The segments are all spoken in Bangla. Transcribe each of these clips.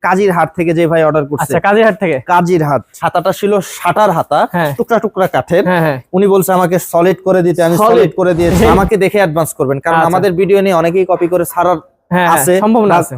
কাজীর হাট থেকে যে ভাই অর্ডার করছে। আচ্ছা কাজীরহাট থেকে? কাজীর হাট। হাতাটা ছিল সাটার হাতা হ্যাঁ। টুকরা টুকরা কাঠের। হ্যাঁ হ্যাঁ। উনি বলছে আমাকে সলিড করে দিতে আমি সলিড করে দিয়েছি। আমাকে দেখে অ্যাডভান্স করবেন। কারণ আচ্ছা। আমাদের ভিডিও নিয়ে অনেকেই কপি করে হ্যাঁ, আছে। সম্ভাবনা বা- আছে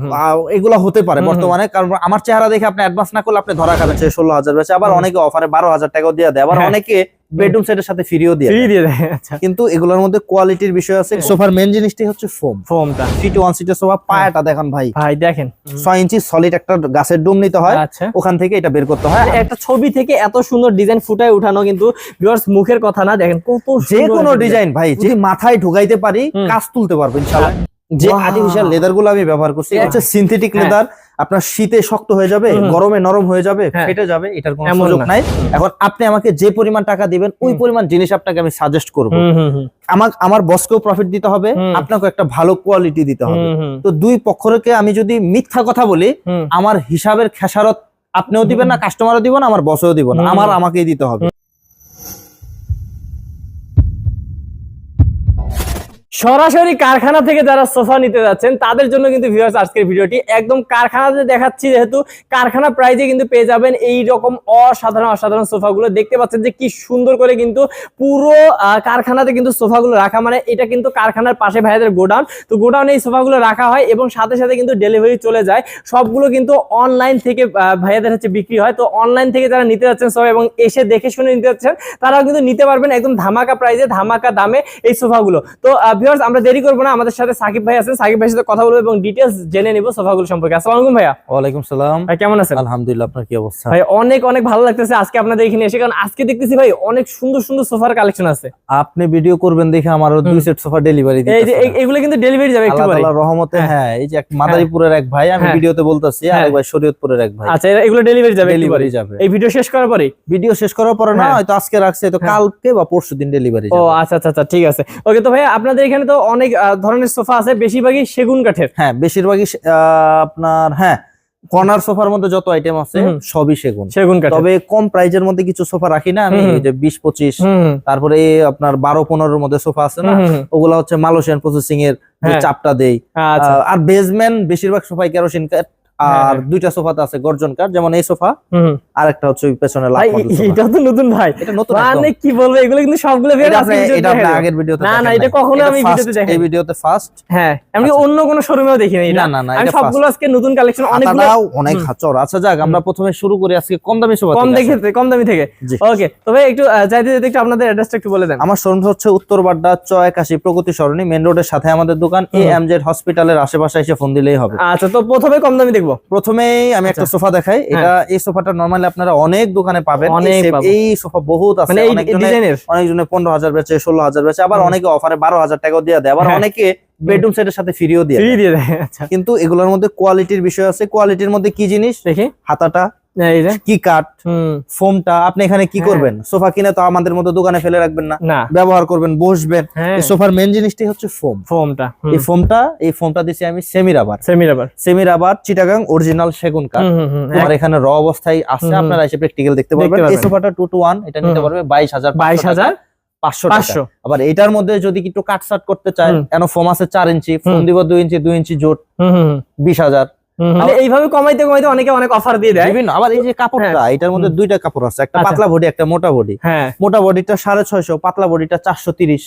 এগুলো হতে পারে। বর্তমানে। কারণ আমার চেহারা দেখে আপনি অ্যাডভান্স না করলে আপনি ধরা খাবেন ষোলো হাজার বেচে। আবার অনেকে অফারে বারো হাজার টাকাও দিয়ে দেয়। আবার। অনেকে বেডরুম সেটের সাথে ফ্রিও দিয়ে ফ্রি দেয়। দিয়ে আচ্ছা। কিন্তু এগুলোর মধ্যে কোয়ালিটির বিষয় আছে। সোফার মেন জিনিসটি হচ্ছে ফোম ফোমটা সিটি ওয়ান সিটের সোফা পায়াটা দেখেন ভাই। ভাই দেখেন। ছয় ইঞ্চি সলিড একটা গাছের ডুম নিতে হয়। আচ্ছা। ওখান থেকে এটা বের করতে হয়। একটা ছবি থেকে এত সুন্দর ডিজাইন ফুটায় উঠানো কিন্তু ভিউয়ার্স মুখের কথা না। দেখেন কত যে কোনো ডিজাইন ভাই যদি মাথায় ঢুকাইতে পারি কাজ তুলতে পারব ইনশাআল্lah যে. আর্টিফিশিয়াল লেদারগুলো আমি ব্যবহার করছি এটা হচ্ছে সিনথেটিক হ্যাঁ। লেদার আপনার শীতে শক্ত হয়ে যাবে গরমে নরম হয়ে যাবে হ্যাঁ। ফেটে যাবে এটার কোনো সুযোগ নাই। এখন আপনি আমাকে যে পরিমাণ টাকা দিবেন ওই পরিমাণ জিনিস আপনাকে আমি সাজেস্ট করব। আমার আমার বসকেও প্রফিট দিতে হবে। আপনাকে একটা ভালো কোয়ালিটি দিতে হবে। তো দুই পক্ষকে আমি যদি মিথ্যা কথা বলি আমার হিসাবের খেসারত আপনিও দিবেন না কাস্টমারও দিব না আমার বসেও দিব না আমার আমাকেই দিতে হবে। সরাসরি কারখানা থেকে যারা সোফা নিতে যাচ্ছেন, তাদের জন্য কিন্তু ভিউয়ার্স আজকের ভিডিওটি একদম কারখানাতে দেখাচ্ছি যেহেতু কারখানা প্রাইজে কিন্তু পেয়ে যাবেন এই রকম অসাধারণ অসাধারণ সোফাগুলো। দেখতে পাচ্ছেন যে কি সুন্দর করে কিন্তু পুরো কারখানাতে কিন্তু সোফাগুলো রাখা। মানে এটা কিন্তু কারখানার পাশে ভাইয়াদের গোডাউন। তো গোডাউনে এই সোফাগুলো রাখা হয় এবং সাথে সাথে কিন্তু ডেলিভারি চলে যায়। সবগুলো কিন্তু অনলাইন থেকে ভাইয়াদের হচ্ছে বিক্রি হয়। তো অনলাইন থেকে যারা নিতে যাচ্ছেন সবাই এবং এসে দেখে শুনে নিতে যাচ্ছেন, তারাও কিন্তু নিতে পারবেন একদম ধামাকা প্রাইজে ধামাকা দামে এই সোফাগুলো। তো ভিউয়ার্স আমরা দেরি করব না। আমাদের সাথে সাকিব ভাই আছেন। সাকিব ভাইয়ের সাথে কথা বলব এবং ডিটেলস জেনে নিব সোফাগুলো সম্পর্কে। আসসালামু আলাইকুম ভাইয়া। ওয়ালাইকুম সালাম। ভাই কেমন আছেন? আলহামদুলিল্লাহ আপনার কি অবস্থা? ভাই অনেক অনেক ভালো লাগতেছে। আজকে আপনাদের এখানে এসে কারণ আজকে দেখতেছি ভাই অনেক সুন্দর সুন্দর সোফার কালেকশন আছে। আপনি ভিডিও করবেন দেখে আমার দুই সেট সোফা ডেলিভারি দিতে এই যে এগুলো কিন্তু ডেলিভারি যাবে একটু পরে। তাআলার রহমতে হ্যাঁ। হ্যাঁ এই যে এক মাদারীপুরের এক ভাই আমি হ্যাঁ। ভিডিওতে বলতেছি আর হ্যাঁ। এক ভাই শরীয়তপুরের এক ভাই। আচ্ছা এগুলো ডেলিভারি যাবে ডেলিভারি যাবে। এই ভিডিও শেষ করার পরে? ভিডিও শেষ করার পরে না হ্যাঁ। হয়তো আজকে রাখছে তো হ্যাঁ। কালকে বা পরশুদিন ডেলিভারি ও যাবে। আচ্ছা আচ্ছা আচ্ছা ঠিক আছে। ওকে তো ভাই আপনাদের এখানে তো অনেক ধরনের সোফা আছে বেশিরভাগই সেগুন কাঠের। হ্যাঁ বেশিরভাগই আপনার হ্যাঁ কর্নার সোফার মধ্যে যত আইটেম আছে সবই সেগুন। সেগুন কাঠ তবে কম প্রাইজের মধ্যে কিছু সোফা রাখি না আমি যে বিশ পঁচিশ তারপরে আপনার বারো পনেরোর মধ্যে সোফা আছে না। ওগুলা হচ্ছে মালয়েশিয়ান প্রসেসিং এর হ্যাঁ। চাপটা দেই। আচ্ছা। আর বেসমেন্ট বেশিরভাগ সোফাই কেরোসিন কাঠ আর হ্যাঁ। দুইটা সোফাতে আছে গর্জন কাঠ যেমন এই সোফা। আর একটা হচ্ছে পেছনে। এটা তো নতুন ভাই। এটা নতুন মানে কি বলব এগুলো কিন্তু সবগুলো এটা আপনি-। আগের ভিডিওতে না, না, এটা কখনো আমি ভিডিওতে। এই ভিডিওতে ফার্স্ট হ্যাঁ আমি আচ্ছা। অন্য কোনো শোরুমেও দেখিনি না, না, না, এটা সবগুলো আজকে নতুন কালেকশন অনেকগুলো অনেক হাচর আচ্ছা যাক আমরা প্রথমে শুরু করি আজকে কম দামি সোফা কম দেখে কম দামি থেকে। ওকে তো ভাই একটু যাইতে যেতে একটু আপনাদের অ্যাড্রেসটা একটু বলে দেন। আমার শোরুম হচ্ছে উত্তর বাড্ডা চ একাশি প্রগতি সরণি মেন রোডের সাথে আমাদের দোকান এ এম জেড হসপিটালের আশেপাশে এসে ফোন দিলেই হবে। আচ্ছা তো প্রথমে কম দামি দেখব প্রথমেই আমি একটা আচ্ছা। সোফা দেখাই। এটা এই সোফাটা নরমালি আপনারা অনেক দোকানে পাবেন। এই সোফা বহুত আছে। মানে অনেকজনে পনেরো হাজার বেচে ষোলো হাজার বেচে আবার অনেকে অফারে বারো হাজার টাকাও দিয়ে দেয়। আবার হ্যাঁ। অনেকে বেডরুম সেটের সাথে ফ্রিও দিয়ে ফ্রি দিয়ে। দেয় আচ্ছা। কিন্তু এগুলোর মধ্যে কোয়ালিটির বিষয় আছে। কোয়ালিটির মধ্যে কি জিনিস? দেখি। হাতাটা কি কাঠ? হুম। ফোমটা আপনি এখানে কি হ্যাঁ। করবেন? সোফা কিনে তো আমাদের মতো দোকানে ফেলে রাখবেন না। ব্যবহার করবেন বসবেন। হ্যাঁ। সোফার মেন জিনিসটি হচ্ছে ফোম। ফোমটা এই ফোমটা এই ফোমটা দিছি আমি semi rubber semi rubber semi rubber Chittagong original সেগুন কাঠ হুম এখানে র অবস্থায় আছে। আপনারা এসে প্র্যাকটিক্যাল দেখতে পারবেন। এই সোফাটা টু টু ওয়ান এটা নিতে পারবে বাইশ হাজার বাইশ হাজার পাঁচশো পাঁচশো। আবার এটার মধ্যে যদি একটু কাট সাট করতে চায় কেন ফোম আছে চার ইঞ্চি ফোম দিব দুই ইঞ্চি দুই ইঞ্চি জোট। বিশ হাজার। মানে এইভাবে কমাইতে কমাইতে অনেকে অনেক অফার দিয়ে দেয়। বিভিন্ন আবার এই যে কাপড়টা এটার মধ্যে দুইটা কাপড় আছে একটা আচ্ছা। পাতলা বডি একটা মোটা বডি হ্যাঁ। মোটা বডিটা সাড়ে ছয়শো পাতলা বডিটা চারশো তিরিশ।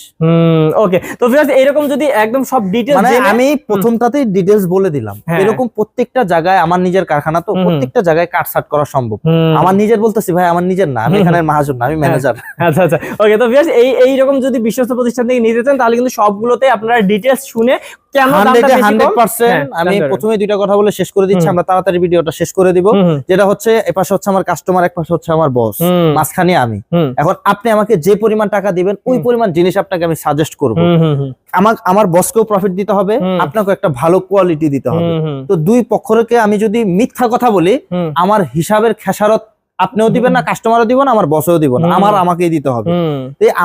ওকে তো এরকম যদি একদম সব ডিটেইলস মানে আমি প্রথমটাতেই ডিটেলস বলে দিলাম। হ্যাঁ। এরকম প্রত্যেকটা জায়গায় আমার নিজের কারখানা তো প্রত্যেকটা জায়গায় কাট সাট করা সম্ভব। আমার নিজের বলতেছি ভাই আমার নিজের না আমি এখানে মাহাজন না আমি ম্যানেজার আচ্ছা আচ্ছা। ওকে তো ভিউয়ার্স এই এই রকম যদি বিশ্বস্ত প্রতিষ্ঠান থেকে নিতে চান তাহলে কিন্তু সবগুলোতে আপনারা ডিটেলস শুনে কেন দামটা বেশি হ্যাঁ, আমি প্রথমে দুইটা কথা বলে শেষ করে দিচ্ছি আমরা তাড়াতাড়ি ভিডিওটা শেষ করে দিব। যেটা হচ্ছে এপাশে হচ্ছে আমার কাস্টমার এক পাশে হচ্ছে আমার বস মাঝখানে আমি। এখন আপনি আমাকে যে পরিমাণ টাকা দিবেন ওই পরিমাণ জিনিস আপনাকে আমি সাজেস্ট করব। আমার আমার বসকেও প্রফিট দিতে হবে আপনাকে একটা ভালো কোয়ালিটি দিতে হবে। তো দুই পক্ষকে আমি যদি মিথ্যা কথা বলি আমার হিসাবের খেসারত আপনিও দিবেন না কাস্টমারও দিব না আমার বসেও দিব না। আমার আমাকেই দিতে হবে।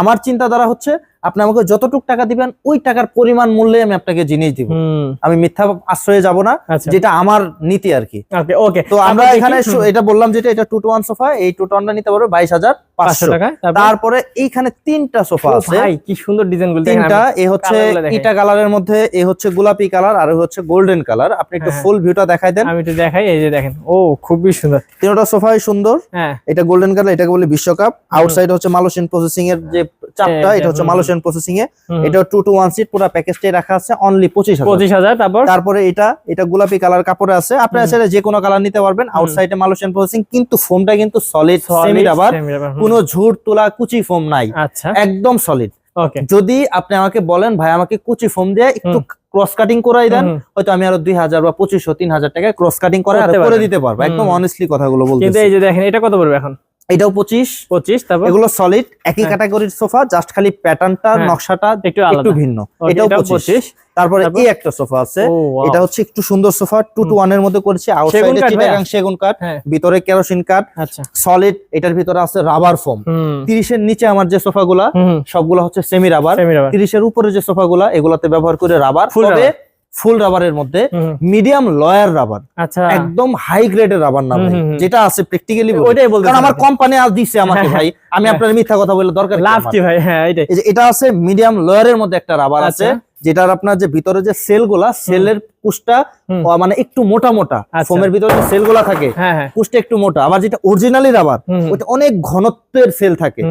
আমার চিন্তাধারা হচ্ছে আপনি আমাকে যতটুক টাকা দিবেন ওই টাকার পরিমাণ মূল্যে আমি আপনাকে জিনিস দিব। আমি মিথ্যা আশ্রয়ে যাব না আচ্ছা। যেটা আমার নীতি আর কি। ওকে তো আমরা এখানে এটা বললাম যেটা এটা টু টু ওয়ান সোফা এই টু টু ওয়ানটা নিতে পারবে বাইশ হাজার পাঁচশো। টাকা তারপরে? এইখানে তিনটা সোফা আছে। ভাই কি সুন্দর ডিজাইনগুলো তিনটা এ হচ্ছে ইটা কালারের মধ্যে এ হচ্ছে গোলাপি কালার আর হচ্ছে গোল্ডেন কালার আপনি একটু হ্যাঁ। ফুল ভিউটা দেখাই দেন। আমি একটু দেখাই এই যে দেখেন। ও খুবই সুন্দর। তিনটা সোফাই সুন্দর। হ্যাঁ। এটা গোল্ডেন কালার এটাকে বলে বিশ্বকাপ। আউটসাইড হচ্ছে মালয়েশিয়ান প্রসেসিং এর যে চাপটা এটা হচ্ছে হুম, মালয়েশিয়ান প্রসেসিং এ এটা টু টু ওয়ান সিট পুরো প্যাকেজটাই রাখা আছে অনলি পঁচিশ পঁচিশ হাজার তারপর? তারপরে এটা এটা গোলাপি কালার কাপড়ে আছে। আপনারা হুম। যে কোনো কালার নিতে পারবেন। আউটসাইডে মালয়েশিয়ান প্রসেসিং কিন্তু ফোমটা কিন্তু সলিড সেমি রাবার। কোনো ঝুট তোলা কুচি ফোম নাই। আচ্ছা। একদম সলিড ওকে যদি আপনি আমাকে বলেন ভাই আমাকে কুচি ফোম দিয়ে একটু ক্রস কাটিং করাই দেন। হয়তো আমি আরও দুই হাজার বা পঁচিশশো তিন হাজার টাকায় ক্রস কাটিং করে আর করে দিতে পারব। একদম। অনেস্টলি কথাগুলো বলতে কিন্তু এই যে দেখেন এটা কত পড়বে এখন? এটাও পঁচিশ। পঁচিশ তারপর? এগুলো সলিড একই। ক্যাটাগরির সোফা জাস্ট খালি প্যাটার্নটা। নকশাটা একটু একটু ভিন্ন। এটাও পঁচিশ। তারপরে এই একটা সোফা আছে। এটা হচ্ছে একটু সুন্দর সোফা টু টু ওয়ানের মধ্যে করেছি। আউটসাইডে কাঠ চিটাগাং সেগুন কাঠ হ্যাঁ। ভিতরে কেরোসিন কাঠ। আচ্ছা। সলিড এটার ভিতরে আছে রাবার ফোম তিরিশের নিচে আমার যে সোফাগুলা সবগুলো হচ্ছে সেমি রাবার তিরিশের উপরে যে সোফাগুলা এগুলাতে ব্যবহার করে রাবার তবে। ফুল রাবারের মধ্যে মিডিয়াম লয়ার রাবার। আচ্ছা। একদম হাই গ্রেডের রাবার না। যেটা আছে প্র্যাকটিক্যালি ওইটাই বলতে কারণ আমার কোম্পানি আজ দিছে আমাকে হ্যাঁ, ভাই। আমি আপনার মিথ্যা কথা বলে দরকার লাভ কি ভাই? হ্যাঁ এটা আছে মিডিয়াম লয়ারের মধ্যে একটা রাবার আছে। আচ্ছা। যেটার আপনার যে ভিতরে যে সেলগুলা সেলের কুশটা। ও মানে একটু মোটা মোটা আচ্ছা। ফোমের ভিতরে যে সেলগুলা থাকে হ্যাঁ হ্যাঁ। কুশটা একটু মোটা। আবার যেটা অরিজিনালি রাবার ওটা অনেক ঘনত্বের সেল থাকে।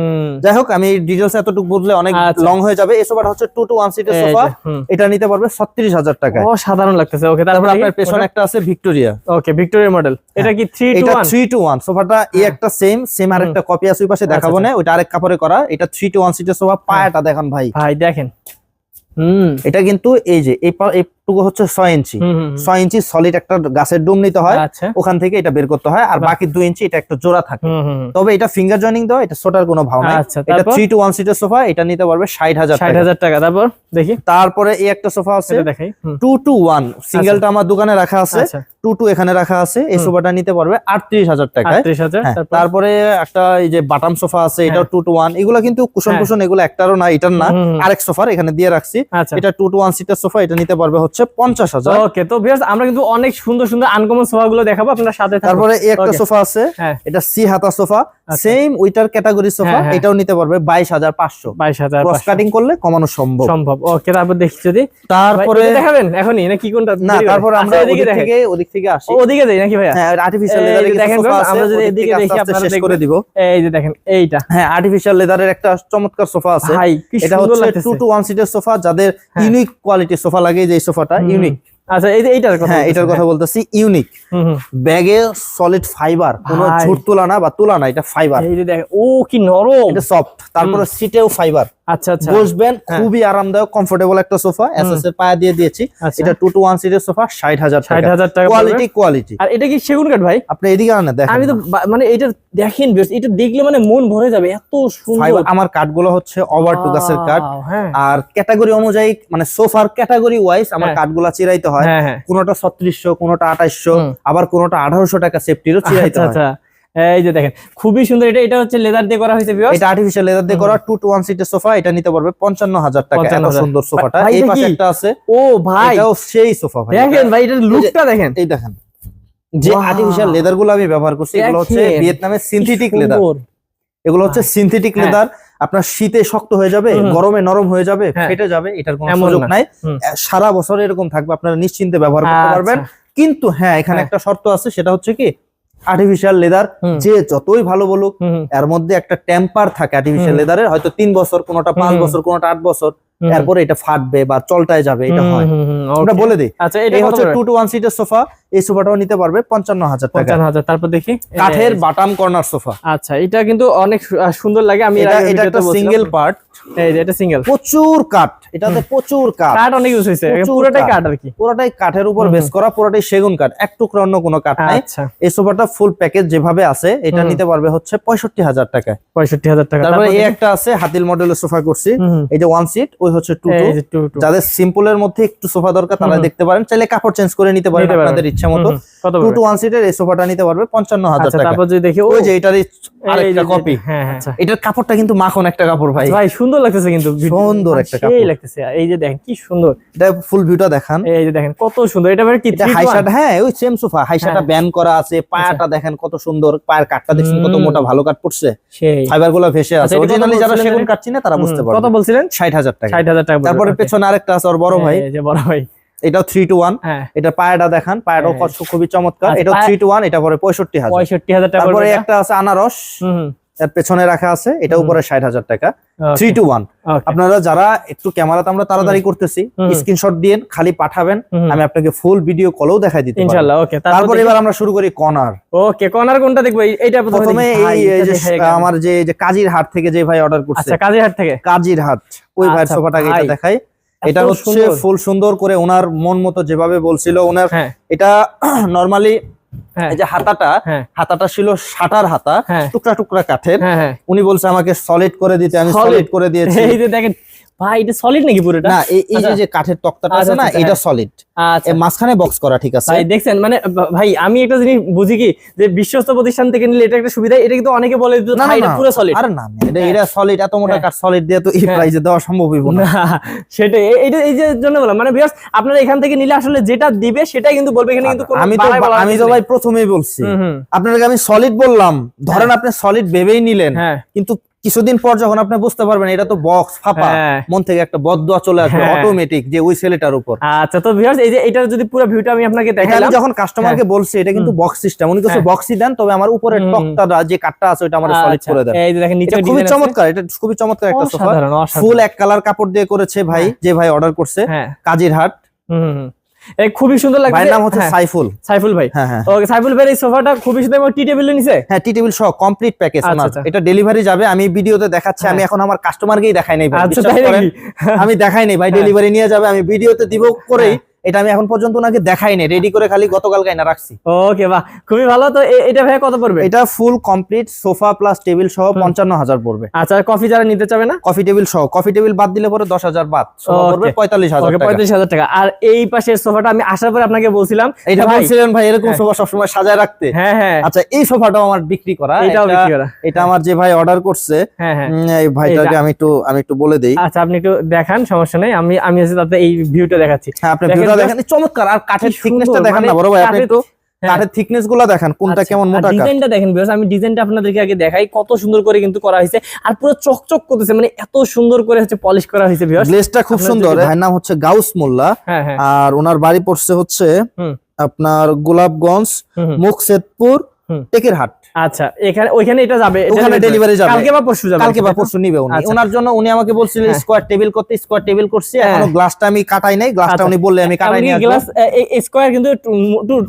যাই হোক আমি ডিটেলস এতটুকু বললে অনেক আচ্ছা। লং হয়ে যাবে। এই সোফাটা হচ্ছে টু টু ওয়ান সিটের সোফা। এটা নিতে পারবে ছত্রিশ হাজার টাকায়। সাধারণ লাগতেছে। ওকে তারপর আপনার পেছনে একটা আছে ভিক্টোরিয়া ওকে ভিক্টোরিয়া মডেল এটা কি three two one three two one সোফাটা এই হ্যাঁ। একটা সেম সেম আরেকটা কপি আছে ওই পাশে দেখাবো আচ্ছা, না ওইটা আরেক কাপড়ে করা। এটা থ্রি টু ওয়ান সিটের সোফা পায়াটা দেখেন ভাই। ভাই দেখেন। এটা কিন্তু এই যে এইটুকু হচ্ছে ছয় ইঞ্চি। ছয় ইঞ্চি সলিড একটা গাছের ডুম নিতে হয় আচ্ছা। ওখান থেকে এটা বের করতে হয় আর বাকি দুই ইঞ্চি এটা একটা জোড়া থাকে। তবে এটা ফিঙ্গার জয়েনিং দেওয়া এটা ছোটার কোনো ভাব নাই। আচ্ছা এটা থ্রি টু ওয়ান সিটের সোফা এটা নিতে পারবে ষাট হাজার ষাট হাজার টাকা তারপর? দেখি। তারপরে এই একটা সোফা আছে দেখাই টু টু ওয়ান সিঙ্গেলটা আমার দোকানে রাখা আছে আচ্ছা। টু টু এখানে রাখা আছে এই। সোফাটা নিতে পারবে আটত্রিশ হাজার টাকায়। হাজার হ্যাঁ, তারপর? একটা এই যে বাটাম সোফা আছে এটা টু টু ওয়ান এগুলো কিন্তু কুশন হ্যাঁ। কুশন এগুলো একটারও না এটার না। আরেক সোফার এখানে দিয়ে রাখছি। এটা টু টু ওয়ান সিটের সোফা এটা নিতে পারবে হচ্ছে পঞ্চাশ হাজার। ওকে তো ভিউয়ার্স আমরা কিন্তু অনেক সুন্দর সুন্দর আনকমন সোফা গুলো দেখাবো আপনার সাথে তারপরে এই একটা সোফা আছে হ্যাঁ। এটা সি হাতা সোফা। সেম ওইটার ক্যাটাগরি সোফা হ্যাঁ, হ্যাঁ। এটাও নিতে পারবে বাইশ হাজার পাঁচশো। বাইশ হাজার ক্রস কাটিং করলে কমানো সম্ভব। সম্ভব ওকে তারপর দেখি যদি। তারপরে দেখাবেন এখনই না কি কোনটা না তারপর আমরা আচ্ছা, এদিকে ওদিক থেকে ওদিক থেকে আসি। ওদিকে যাই নাকি ভাইয়া? হ্যাঁ আর্টিফিশিয়াল লেদারের দেখেন সোফা আমরা যদি এদিকে দেখি আপনারা শেষ করে দিব। এই যে দেখেন এইটা। হ্যাঁ আর্টিফিশিয়াল লেদারের একটা চমৎকার সোফা আছে। এটা হচ্ছে লাগতেছে। টু টু ওয়ান সিটের সোফা যাদের হ্যাঁ। ইউনিক কোয়ালিটির সোফা লাগে যে সোফাটা ইউনিক আচ্ছা এই যে এইটার কথা হ্যাঁ এটার কথা বলতেছি ইউনিক। ব্যাগে সলিড ফাইবার কোনো ঝুট তোলা না বা তোলা না এটা ফাইবার এই যে দেখেন ও কি নরম। এটা সফট তারপরে সিটেও ফাইবার আচ্ছা আচ্ছা। বসবেন হ্যাঁ। খুবই আরামদায়ক কমফোর্টেবল একটা সোফা। এসএস এর পায়া দিয়ে দিয়েছি। আচ্ছা। এটা টু টু ওয়ান সিটের সোফা টাকা। টাকা কোয়ালিটি কোয়ালিটি আর এটা কি সেগুন কাঠ ভাই? আপনি এদিকে দেখেন। আমি তো মানে এটা দেখেন বেশ এটা দেখলে মানে মন ভরে যাবে এত সুন্দর। আমার কাঠগুলো হচ্ছে ওভার টু গাছের কাঠ। হ্যাঁ। আর ক্যাটাগরি অনুযায়ী মানে সোফার ক্যাটাগরি ওয়াইজ আমার হ্যাঁ। কাঠগুলা চিরাইতে হয়। কোনোটা ছত্রিশশো কোনোটা আঠাইশশো আবার কোনোটা আঠারোশো টাকা সেফটিরও চিরাইতে আচ্ছা হয়। আচ্ছা। এই যে দেখেন খুবই সুন্দর। এটা এটা হচ্ছে লেদার দিয়ে করা হয়েছে এটা আর্টিফিশিয়াল লেদার দিয়ে করা টু টু ওয়ান সিটের সোফা এটা নিতে পারবে পঞ্চান্ন হাজার টাকা। এত 55,000 সুন্দর সোফাটা এই পাশে একটা আছে। ও ভাই। এটাও সেই সোফা ভাই। দেখেন ভাই এটার লুকটা দেখেন। এই দেখেন। যে আর্টিফিশিয়াল লেদারগুলো আমি ব্যবহার করছি এগুলো হচ্ছে ভিয়েতনামের সিনথেটিক লেদার এগুলো হচ্ছে সিনথেটিক হ্যাঁ। লেদার আপনার শীতে শক্ত হয়ে যাবে গরমে নরম হয়ে যাবে হ্যাঁ। ফেটে যাবে এটার কোনো সুযোগ নাই। সারা বছর এরকম থাকবে আপনারা নিশ্চিন্তে ব্যবহার করতে আচ্ছা। পারবেন। কিন্তু হ্যাঁ এখানে হ্যাঁ। একটা শর্ত আছে সেটা হচ্ছে কি আর্টিফিশিয়াল লেদার যে যতই ভালো বলুক এর মধ্যে একটা টেম্পার থাকে আর্টিফিশিয়াল লেদারের হয়তো তিন বছর কোনোটা পাঁচ বছর কোনোটা আট বছর। এরপরে এটা ফাটবে বা চলটায় যাবে এটা হয়। আমরা বলে দিই। আচ্ছা এটা হচ্ছে করে? টু টু ওয়ান সিটের সোফা এই সোফাটাও নিতে পারবে পঞ্চান্ন হাজার টাকা। পঞ্চান্ন হাজার তারপর দেখি। কাঠের বাটাম কর্নার সোফা। আচ্ছা এটা কিন্তু অনেক সুন্দর লাগে আমি এটা এটা একটা সিঙ্গেল পার্ট এই যে এটা সিঙ্গেল প্রচুর কাঠ এটাতে প্রচুর কাঠ। কাঠ অনেক ইউজ প্রচুর পুরোটাই কাঠ। আর কি। পুরোটাই কাঠের উপর বেস করা পুরোটাই সেগুন কাঠ এক টুকরো অন্য কোনো কাঠ নাই। আচ্ছা। এই সোফাটা ফুল প্যাকেজ যেভাবে আছে এটা নিতে পারবে হচ্ছে পঁয়ষট্টি হাজার টাকায়। পঁয়ষট্টি হাজার টাকা। তারপরে তারপর এই একটা আছে হাতিল মডেলের সোফা করছি। এই যে ওয়ান সিট ওই হচ্ছে টু এই। যাদের সিম্পলের মধ্যে একটু সোফা দরকার তারা দেখতে পারেন। চাইলে কাপড় চেঞ্জ করে নিতে পারেন আপনাদের ইচ্ছা মতো। টু টু ওয়ান সিটের এই সোফাটা নিতে পারবে পঞ্চান্ন হাজার আচ্ছা টাকা। তারপর যদি দেখি ওই যে এই যে- আরেকটা কপি হ্যাঁ হ্যাঁ। আচ্ছা এটার কাপড়টা কিন্তু মাখন একটা কাপড় ভাই। ভাই সুন্দর লাগতেছে কিন্তু সুন্দর একটা কাপড়। লাগতেছে। এই যে দেখেন কি সুন্দর। এটা ফুল ভিউটা দেখান। এই যে দেখেন কত সুন্দর। এটা মানে কি to হাইশাটা হ্যাঁ ওই সেম সোফা হাইশাটা হ্যাঁ। ব্যান করা আছে পায়াটা দেখেন কত সুন্দর। পায়ের কাঠটা দেখছেন কত মোটা ভালো কাঠ পড়ছে। ফাইবারগুলো ভেসে আছে। আচ্ছা, অরিজিনালি যারা সেগুন? কাঠ তারা বুঝতে পারবে। কত বলছিলেন? ষাট হাজার টাকা। হাজার টাকা তারপরে. পেছনে আরেকটা আছে ওর বড় ভাই। এই যে বড় ভাই। এটা 3 টু 1 হ্যাঁ। এটা পায়াটা দেখান পায়াটাও হ্যাঁ। কত খুবই চমৎকার। আচ্ছা, পায়া- থ্রি টু 1 এটা পরে পঁয়ষট্টি হাজার। পঁয়ষট্টি হাজার টাকা তারপরে একটা আছে আনারস। হুম, এর পেছনে রাখা আছে এটা উপরে ষাট হাজার টাকা। থ্রি টু ওয়ান আপনারা যারা একটু ক্যামেরাতে আমরা তাড়াতাড়ি করতেছি স্ক্রিনশট দিয়ে খালি পাঠাবেন আমি আপনাকে ফুল ভিডিও কলেও দেখাই দিতে ইনশাআল্লাহ ওকে তারপর এবার আমরা শুরু করি কর্নার। ওকে কর্নার কোনটা দেখব? এই- এইটা প্রথমে এই যে আমার যে যে কাজীর হাট থেকে যে ভাই অর্ডার করছে। আচ্ছা কাজীরহাট থেকে? কাজীর হাট। ওই ভাইয়ের আচ্ছা, সোফাটাকে ভাই। এটা দেখাই। এটা হচ্ছে ফুল সুন্দর করে ওনার মন মতো যেভাবে বলছিল ওনার হ্যাঁ। এটা নরমালি এই যে হাতাটা হ্যাঁ। হাতাটা ছিল সাটার হাতা হ্যাঁ। টুকরা টুকরা কাঠের। হ্যাঁ হ্যাঁ। উনি বলছে আমাকে সলিড করে দিতে আমি? সলিড করে দিয়েছি। এই যে দেখেন ভাই এটা সলিড নাকি পুরোটা? না এই যে আচ্ছা। যে কাঠের তক্তাটা আচ্ছা, আছে না আচ্ছা, এটা হ্যাঁ। সলিড আচ্ছা। মাঝখানে বক্স করা ঠিক আছে। ভাই দেখছেন মানে ভাই আমি একটা জিনিস বুঝি কি যে বিশ্বস্ত প্রতিষ্ঠান থেকে নিলে এটা একটা সুবিধা এটা কিন্তু অনেকে বলে না, এটা পুরো সলিড আরে না এটা এটা সলিড এত মোটা হ্যাঁ। কাঠ সলিড দিয়ে তো এই হ্যাঁ। প্রাইসে দেওয়া সম্ভব হইব না। সেটাই এ- এইটা এই যে জন্য বললাম মানে বিয়াস আপনারা এখান থেকে নিলে আসলে যেটা দিবে সেটাই কিন্তু বলবে এখানে কিন্তু আমি তো আমি তো ভাই প্রথমেই বলছি। হুম, আমি সলিড বললাম ধরেন আপনি সলিড ভেবেই নিলেন হ্যাঁ। কিন্তু কিছুদিন পর যখন আপনি বুঝতে পারবেন এটা তো বক্স ফাঁপা হ্যাঁ। মন থেকে একটা বদদোয়া চলে আসবে হ্যাঁ। অটোমেটিক যে ওই ছেলেটার উপর। আচ্ছা তো ভিউয়ার্স এই যে এটার যদি পুরো ভিউটা আমি আপনাকে দেখালাম। যখন কাস্টমারকে বলছি এটা কিন্তু বক্স সিস্টেম উনি কিছু হ্যাঁ। বক্সই দেন তবে আমার উপরে হুম, হুম। টকটা যে কাঠটা আছে ওটা আমার সলিড করে দেন। এই যে দেখেন নিচে খুবই চমৎকার এটা খুবই চমৎকার একটা সোফা ফুল এক কালার কাপড় দিয়ে করেছে ভাই যে ভাই অর্ডার করছে হ্যাঁ। কাজীর হাট হুম, খুবই সুন্দর লাগছে ভাইয়ের নাম হচ্ছে হ্যাঁ, সাইফুল। সাইফুল ভাই। হ্যাঁ হ্যাঁ। ওকে সাইফুল ভাই এই সোফাটা খুবই সুন্দর টি টেবিলে নিছে? হ্যাঁ টি টেবিল সহ কমপ্লিট প্যাকেজ আমার। এটা ডেলিভারি যাবে আমি ভিডিওতে দেখাচ্ছি আমি। এখন আমার কাস্টমারকেই দেখাই নাই ভাই আচ্ছা আমি দেখাই নাই ভাই। ডেলিভারি নিয়ে যাবে আমি ভিডিওতে দিব করেই এটা আমি এখন পর্যন্ত ওনাকে দেখাই নাই রেডি করে খালি গতকাল কাইনা রাখছি। ওকে বাহ খুবই ভালো। তো এটা ভাই কত পড়বে? এটা full complete sofa plus table সহ পঞ্চান্ন হাজার পড়বে। আচ্ছা কফি যারা নিতে চাবে না? কফি টেবিল সহ কফি টেবিল বাদ দিলে পরে দশ হাজার বাদ পড়বে পঁয়তাল্লিশ হাজার ওকে টাকা। পঁয়ত্রিশ হাজার টাকা। আর এই পাশের সোফাটা আমি আসার পরে আপনাকে বলছিলাম এটা বলছিলেন ভাই এরকম হ্যাঁ। সোফা সবসময় সাজায় রাখতে। হ্যাঁ হ্যাঁ। আচ্ছা এই সোফাটাও আমার বিক্রি করা এটাও এটা- বিক্রি করা। এটা আমার যে ভাই অর্ডার করছে হ্যাঁ হ্যাঁ। এই ভাইটাকে আমি একটু আমি একটু বলে দেই। আচ্ছা আপনি একটু দেখান সমস্যা নেই। আমি আমি তাতে এই ভিউটা দেখাচ্ছি। হ্যাঁ আপনি ভিউটা দেখেন চমৎকার। আর কাঠের থিকনেসটা দেখেন না মানে বড় ভাই আপনি একটু হ্যাঁ। কাঠের থিকনেসগুলা দেখেন কোনটা আচ্ছা, কেমন মোটা। ডিজাইনটা দেখেন বিকজ আমি ডিজাইনটা আপনাদেরকে আগে দেখাই কত সুন্দর করে কিন্তু করা হয়েছে। আর পুরো চকচক করতেছে মানে এত সুন্দর করে হচ্ছে পলিশ করা হয়েছে গ্লেজটা খুব সুন্দর। ভাইয়ের নাম হচ্ছে গাউস মোল্লা। হ্যাঁ হ্যাঁ। আর ওনার বাড়ি পড়ছে হচ্ছে আপনার গোলাপগঞ্জ। হুম। টেকের হাট। আচ্ছা এখানে ওইখানে এটা যাবে ওখানে ডেলিভারি যাবে। কালকে বা পরশু যাবে। কালকে বা পরশু নিবে উনি। আচ্ছা। ওনার জন্য উনি আমাকে বলছিলেন। স্কোয়ার টেবিল করতে স্কোয়ার টেবিল করছি। হ্যাঁ। এখনও গ্লাসটা আমি কাটাই নাই। গ্লাসটা আচ্ছা। উনি বললে আমি কাটাই নিয়ে গ্লাস স্কোয়ার কিন্তু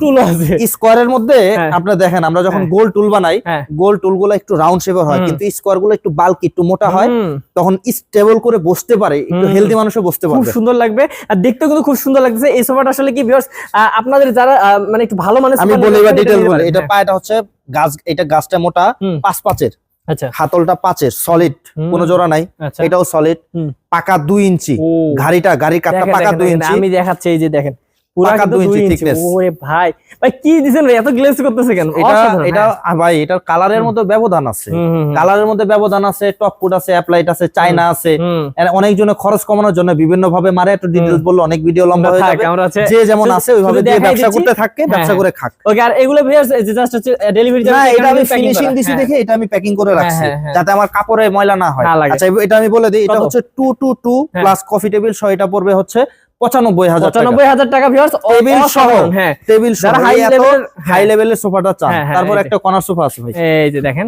টুল আছে। স্কোয়ারের মধ্যে হ্যাঁ। আপনারা দেখেন আমরা যখন হ্যাঁ। গোল টুল বানাই। গোল টুলগুলো একটু রাউন্ড শেপের হয় কিন্তু স্কোয়ারগুলো একটু বাল্কি একটু মোটা হয় তখন স্টেবল করে বসতে পারে একটু হেলদি মানুষও বসতে খুব সুন্দর লাগবে। আর দেখতেও কিন্তু খুব সুন্দর লাগছে এই সোফাটা আসলে কি ভিউয়ার্স আপনাদের যারা মানে একটু ভালো মানের আমি বলি চান, বলি। এটা। পায়টা হচ্ছে গাছ এটা গাছটা মোটা পাঁচ পাঁচের। আচ্ছা। হাতলটা পাঁচের সলিড কোন জোড়া নাই আচ্ছা। এটাও সলিড পাকা দুই ইঞ্চি। গাড়িটা গাড়ির গাড়ি কাঠটা পাকা দুই ইঞ্চি। আমি দেখাচ্ছি এই যে দেখেন। ভাই ভাই কি দিছেন ভাই? এত গ্লেজ করতেছে কেন? এটা এটা হ্যাঁ। ভাই এটার কালারের মধ্যে ব্যবধান আছে। কালারের মধ্যে ব্যবধান আছে টপ আছে অ্যাপ্লাইট আছে চাইনা আছে। অনেকজনে খরচ কমানোর জন্য বিভিন্ন ভাবে মারে। একটু বললে অনেক ভিডিও লম্বা হয়ে যাবে। যে যেমন আছে ওইভাবে দিয়ে ব্যবসা করতে থাকে ব্যবসা হ্যাঁ, করে খাক। ওকে আর এগুলো ভিউয়ার্স জাস্ট হচ্ছে ডেলিভারি না এটা আমি ফিনিশিং দিছি দেখে এটা আমি প্যাকিং করে রাখছি হ্যাঁ, হ্যাঁ। যাতে আমার কাপড়ে ময়লা না হয়। আচ্ছা এটা আমি বলে দিই এটা হচ্ছে টু টু টু হ্যাঁ। প্লাস কফি টেবিল সহ এটা পড়বে হচ্ছে পঁচানব্বই হাজার টাকা। পঁচানব্বই হাজার টাকা ভিউয়ার্স টেবিল সহ হ্যাঁ। টেবিল সহ। যারা এই high এত level- হাই লেভেলের সোফাটা চান। তারপর একটা কর্নার সোফা আছে ভাই। এই যে দেখেন